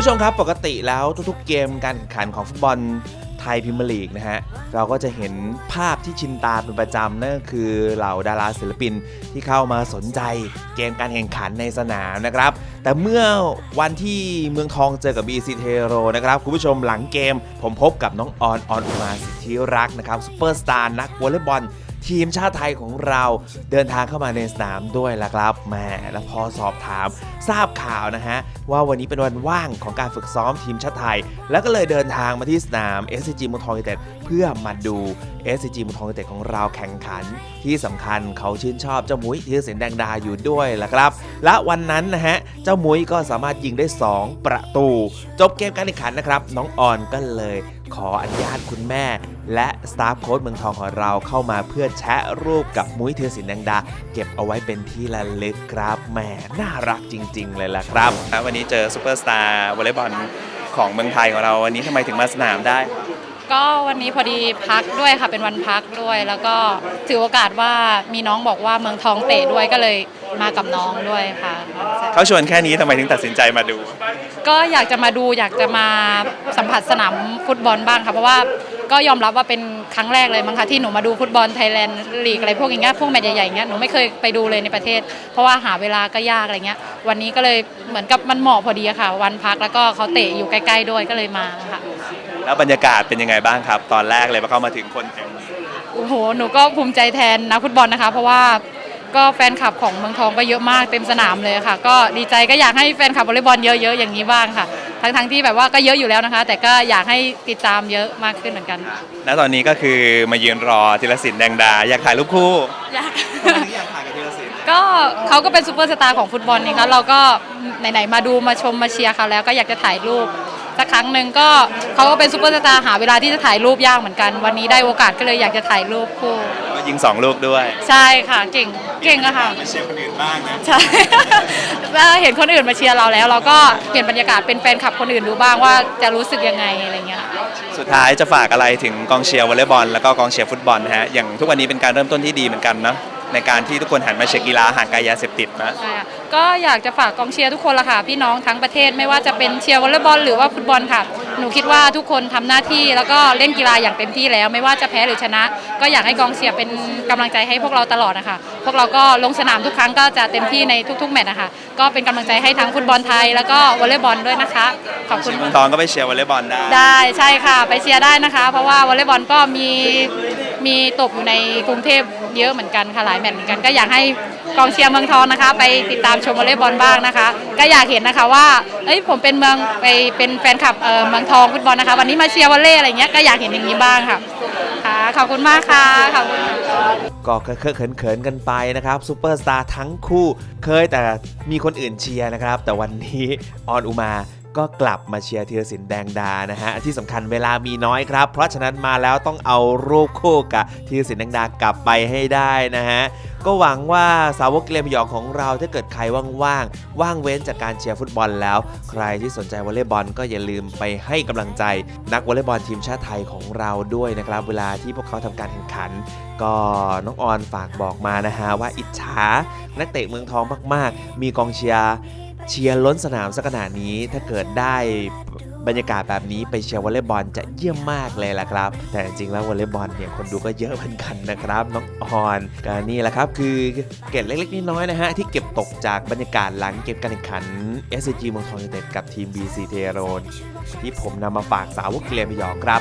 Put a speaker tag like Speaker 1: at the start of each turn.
Speaker 1: ครับปกติแล้วทุกๆเกมการแข่งขันของฟุตบอลไทยพรีเมียร์ลีกนะฮะ เราก็จะเห็นภาพที่ชินตาเป็นประจำนั่นก็คือเหล่าดาราศิลปินที่เข้ามาสนใจเกมการแข่งขันในสนามนะครับ แต่เมื่อวันที่เมืองทองเจอกับ BC t e r o นะครับ คุณผู้ชมหลังเกม ผมพบกับน้องออนออนมาสิทธิรักนะครับซูเปอร์สตาร์นักวอลเลย์บอล ทีมชาติไทยของเราเดินทางเข้ามาในสนามด้วยละครับแหมแล้วพอสอบถามทราบข่าวนะฮะ ว่าวันนี้เป็นวันว่างของการฝึกซ้อมทีมชาติไทย แล้วก็เลยเดินทางมาที่สนาม SCG เมืองทองยูไนเต็ดเพื่อมาดู SCG เมืองทองยูไนเต็ดของเราแข่งขัน ที่สำคัญเขาชื่นชอบเจ้ามุ้ยธีรศิลป์แดงดาอยู่ด้วยละครับ และวันนั้นนะฮะ เจ้ามุ้ยก็สามารถยิงได้ 2 ประตู จบเกมการแข่งขันนะครับ น้องออนก็เลย ขออนุญาตคุณแม่ และสตาฟโค้ชเมืองทองของเราเข้ามาเพื่อแชะรูปกับมุ้ยธีรศิลป์แดงดา เก็บเอาไว้เป็นที่ระลึกครับแหมน่ารักจริง ๆ เลยล่ะครับวันนี้เจอซูเปอร์สตาร์วอลเลย์บอลของเมืองไทยของเราวันนี้ทำไมถึงมาสนามได้
Speaker 2: ก็วันนี้พอดีพักด้วยค่ะเป็นวันพักด้วย แล้วก็ถือโอกาสว่ามีน้องบอกว่าเมืองทองเตะด้วยก็เลยมากับน้องด้วยค่ะ
Speaker 1: เขาชวนแค่นี้ทำไมถึงตัดสินใจมาดู
Speaker 2: ก็อยากจะมาดูอยากจะมาสัมผัสสนามฟุตบอลบ้างค่ะ เพราะว่าก็ยอมรับว่าเป็นครั้งแรกเลยมั้งคะที่หนูมาดูฟุตบอลไทยแลนด์ลีกอะไรพวกอย่างเงี้ยพวกแมตช์ใหญ่ๆอย่างเงี้ยหนูไม่เคยไปดูเลยในประเทศ เพราะว่าหาเวลาก็ยากอะไรเงี้ย วันนี้ก็เลยเหมือนกับมันเหมาะพอดีอะค่ะ วันพักแล้วก็เขาเตะอยู่ใกล้ ๆ ด้วยก็เลยมาค่ะ
Speaker 1: แล้วบรรยากาศเป็นยังไงบ้างครับ ตอนแรกเลยพอเข้ามาถึงคนเต็ม
Speaker 2: โอ้โห หนูก็ภูมิใจแทนนักฟุตบอลนะคะ เพราะว่าก็แฟนคลับของเมืองทองก็เยอะมากเต็มสนามเลยค่ะ ก็ดีใจก็อยากให้แฟนคลับวอลเลย์บอลเยอะๆอย่างนี้บ้างค่ะ ทั้งๆที่แบบว่าก็เยอะอยู่แล้วนะคะ แต่ก็อยากให้ติดตามเยอะมากขึ้นเหมือนกัน
Speaker 1: และตอนนี้ก็คือมายืนรอธีรศิลป์แดงดา อยากถ่ายรูปคู่
Speaker 2: อยาก
Speaker 1: อยากถ่ายกับธีรศิลป์
Speaker 2: ก็เขาก็เป็นซูเปอร์สตาร์ของฟุตบอลนี่คะเราก็ไหนๆมาดูมาชมมาเชียร์เขาแล้วก็อยากจะถ่ายรูป สักครั้งหนึ่งก็เขาก็เป็นซูเปอร์สตาร์หาเวลาที่จะถ่ายรูปยากเหมือนกัน วันนี้ได้โอกาสก็เลยอยากจะถ่ายรูปคู่
Speaker 1: ก็ยิงสองลูกด้วย
Speaker 2: ใช่ค่ะเก่งเก่งอะค่ะ
Speaker 1: มาเชียร์คนอื่นบ้างนะ
Speaker 2: ใช่ถ้าเห็นคนอื่นมาเชียร์เราแล้ว เราก็เปลี่ยนบรรยากาศเป็นแฟนคลับคนอื่นดูบ้างว่าจะรู้สึกยังไงอะไรเงี้ย
Speaker 1: สุดท้ายจะฝากอะไรถึงกองเชียร์วอลเลย์บอลแล้วก็กองเชียร์ฟุตบอลนะฮะอย่างทุกวันนี้เป็นการเริ่มต้นที่ดีเหมือนกันเนาะ ในการที่ทุกคนหันมาเชียร์กีฬาห่างไกลยาเสพติดนะ
Speaker 2: ใช่ค่ะก็อยากจะฝากกองเชียร์ทุกคนละค่ะ พี่น้องทั้งประเทศไม่ว่าจะเป็นเชียร์วอลเลย์บอลหรือว่าฟุตบอลค่ะ หนูคิดว่าทุกคนทำหน้าที่แล้วก็เล่นกีฬาอย่างเต็มที่แล้ว ไม่ว่าจะแพ้หรือชนะ ก็อยากให้กองเชียร์เป็นกำลังใจให้พวกเราตลอดนะคะ พวกเราก็ลงสนามทุกครั้งก็จะเต็มที่ในทุกๆแมตช์นะคะ ก็เป็นกำลังใจให้ทั้งฟุตบอลไทยแล้วก็วอลเลย์บอลด้วยนะคะ ขอบคุณ
Speaker 1: เมืองทองก็ไปเชียร์วอลเลย์บอลได้
Speaker 2: ได้ใช่ค่ะ ไปเชียร์ได้นะคะ เพราะว่าวอลเลย์บอลก็มี มีตกอยู่ในกรุงเทพเยอะเหมือนกันค่ะหลายแมตช์เหมือนกันก็อยากให้กองเชียร์เมืองทองนะคะ ไปติดตามชมวอลเลย์บอลบ้างนะคะ ก็อยากเห็นนะคะว่าเอ้ยผมเป็นเมืองไปเป็นแฟนคลับเอ่อเมืองทองฟุตบอลนะคะ วันนี้มาเชียร์วอลเลย์อะไรเงี้ยก็อยากเห็นอย่างนี้บ้างค่ะค่ะขอบคุณมากค่ะขอบคุณค่ะ
Speaker 1: ก็เคอะเขินๆกันไปนะครับซูเปอร์สตาร์ทั้งคู่เคยแต่มีคนอื่นเชียร์นะครับ แต่วันนี้ออนอุมา ก็กลับมาเชียร์ธีรศิลป์แดงดานะฮะที่สำคัญเวลามีน้อยครับ เพราะฉะนั้นมาแล้วต้องเอารูปคู่กับธีรศิลป์แดงดากลับไปให้ได้นะฮะก็หวังว่าสาวกเกมหยองของเราถ้าเกิดใครว่างๆว่างเว้นจากการเชียร์ฟุตบอลแล้ว ใครที่สนใจวอลเลย์บอลก็อย่าลืมไปให้กำลังใจ นักวอลเลย์บอลทีมชาติไทยของเราด้วยนะครับ เวลาที่พวกเขาทำการแข่งขัน ก็น้องออนฝากบอกมานะฮะว่าอิจฉานักเตะเมืองทองมากๆ มีกองเชียร์ เชียร์ล้นสนามสักขนาดนี้ถ้าเกิดได้บรรยากาศแบบนี้ไปเชียร์วอลเลย์บอลจะเยี่ยมมากเลยล่ะครับ แต่จริงๆแล้ววอลเลย์บอลเนี่ยคนดูก็เยอะเหมือนกันนะครับน้องออนก็นี่แหละครับคือเกร็ดเล็กๆน้อยๆนะฮะที่เก็บตกจากบรรยากาศหลังเก็บการแข่งขัน SCG เมืองทองยูเต็ดกับทีม BC เทโรนที่ผมนำมาฝากสาวกเกลียมยองครับ